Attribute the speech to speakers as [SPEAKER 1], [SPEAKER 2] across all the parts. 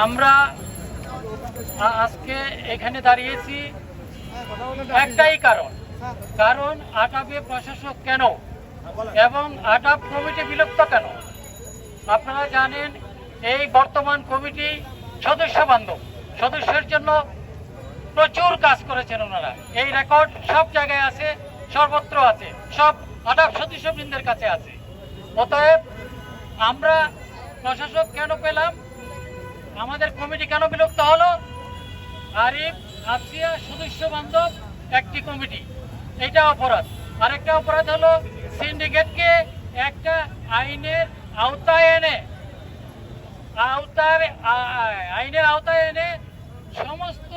[SPEAKER 1] আমরা আজকে এখানে দাঁড়িয়েছি একটাই কারণ। কারণ আটাবে প্রশাসক কেন? এবং আটাপ কমিটি বিলুপ্ত কেন? আপনারা জানেন, এই বর্তমান কমিটি সদস্য বান্ধব। সদস্যের জন্য প্রচুর কাজ করেছেন ওনারা। এই রেকর্ড সব জায়গায় আছে, সর্বত্র আছে। সব আটাপ সদস্যবৃন্দের কাছে আছে। অতএব আমরা প্রশাসক কেন পেলাম? আমাদের কমিটি কেন বিলুপ্ত হলো? আরিফ আসিয়া সদস্য বান্ধব একটি কমিটি। এটা অপরাধ। আরেকটা অপরাধ হলো সিন্ডিকেটকে একটা আইনের আওতায় এনে আওতার আইনের আওতায় এনে সমস্ত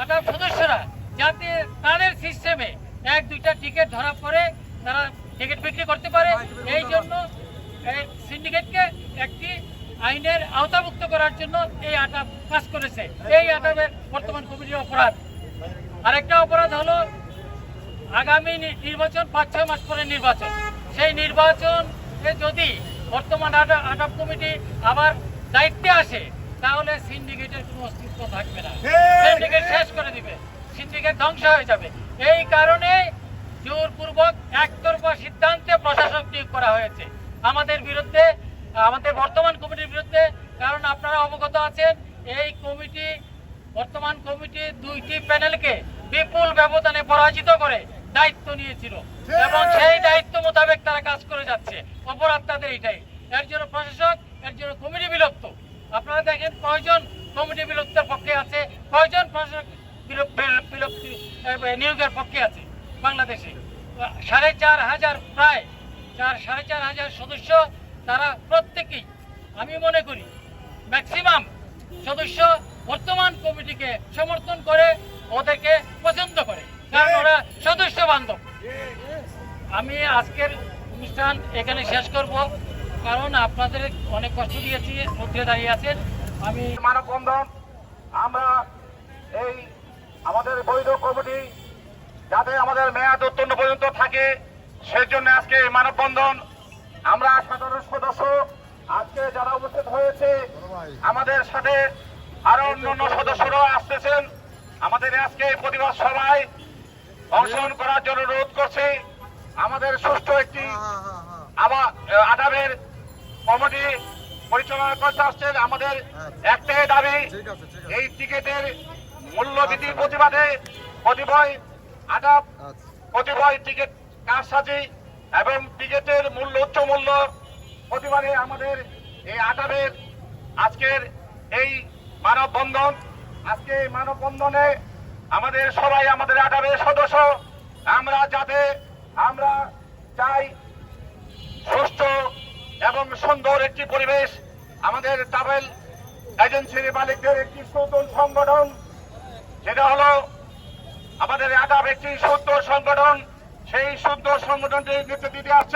[SPEAKER 1] আটাপ সদস্যরা যাতে তাদের সিস্টেমে এক, দুইটা টিকিট ধরা পড়ে, তারা টিকিট বিক্রি করতে পারে। এই জন্য সিন্ডিকেটকে একটি আইনের আওতাভুক্ত করার জন্য এই আটাপ কাজ করেছে। এই আটাপের বর্তমান কমিটির অপরাধ। আরেকটা অপরাধ হলো আগামী নির্বাচন পাঁচ ছয় মাস পরে নির্বাচন। সেই নির্বাচন যদি বর্তমান আটা- আটাপ কমিটি আবার দায়িত্বে আসে তাহলে সিন্ডিকেটের কোনো অস্তিত্ব থাকবে না। সিন্ডিকেট শেষ করে দিবে। সিন্ডিকেট ধ্বংস হয়ে যাবে। এই কারণে জোরপূর্বক একতরফা সিদ্ধান্তে প্রশাসক নিয়োগ করা হয়েছে। আমাদের বিরুদ্ধে আমাদের বর্তমান কমিটির বিরুদ্ধে কারণ আপনারা অবগত আছেন এই কমিটি বর্তমান কমিটি দুইটি প্যানেলকে বিপুল ব্যবধানে পরাজিত করে দায়িত্ব নিয়েছিল। এবং সেই দায়িত্ব মোতাবেক তারা কাজ করে যাচ্ছে। অপরাধ তাদের এটাই। এর জন্য প্রশাসক এর জন্য কমিটি বিলুপ্ত। আপনারা দেখেন কয়জন কমিটি বিলুপ্তের পক্ষে আছে কয়জন প্রশাসক বিলুপ- বিলুপ- বিলুপ্তি নিয়োগের পক্ষে আছে বাংলাদেশে। সাড়ে চার হাজার প্রায় চার সাড়ে চার হাজার সদস্য তারা প্রত্যেকেই, আমি মনে করি ম্যাক্সিমাম সদস্য বর্তমান কমিটিকে সমর্থন করে, ওদেরকে পছন্দ করে। কারণ ওরা সদস্য বান্ধব। আমি আজকের অনুষ্ঠান এখানে শেষ করব, কারণ আপনাদের অনেক কষ্ট দিয়েছি, মধ্যে দাঁড়িয়ে আছেন। আমি
[SPEAKER 2] মানববন্ধন আমরা এই আমাদের বৈধ কমিটি, যাতে আমাদের মেয়াদ উত্তীর্ণ পর্যন্ত থাকে সেই জন্য আজকে এই মানববন্ধন আমরা সাধারণ সদস্য আজকে যারা উপস্থিত হয়েছে আমাদের সাথে আরও অন্যান্য সদস্যরাও আসতেছেন। আমাদের আজকে প্রতিবাদ সভায় অংশগ্রহণ করার জন্য অনুরোধ করছি। আমাদের সুষ্ঠু একটি আবার আদাবের কমিটি পরিচালনা করতে আসছেন। আমাদের একটাই দাবি এই টিকিটের মূল্য বৃদ্ধির প্রতিবাদে কতিপয় আদাব কতিপয় টিকিট কারসাজি এবং টিকিটের মূল্য, উচ্চ মূল্য প্রতিবাদে আমাদের এই আদাবের আজকের এই মানববন্ধন। আজকে এই মানববন্ধনে আমাদের সবাই আমাদের আদাবের সদস্য। আমরা যাতে, আমরা চাই সুষ্ঠু এবং সুন্দর একটি পরিবেশ। আমাদের ট্রাভেল এজেন্সির মালিকদের একটি সুন্দর সংগঠন। সেটা হলো আমাদের আদাব একটি সুন্দর সংগঠন। সেই শুদ্ধ নেতৃত্ব দিতে আসছে।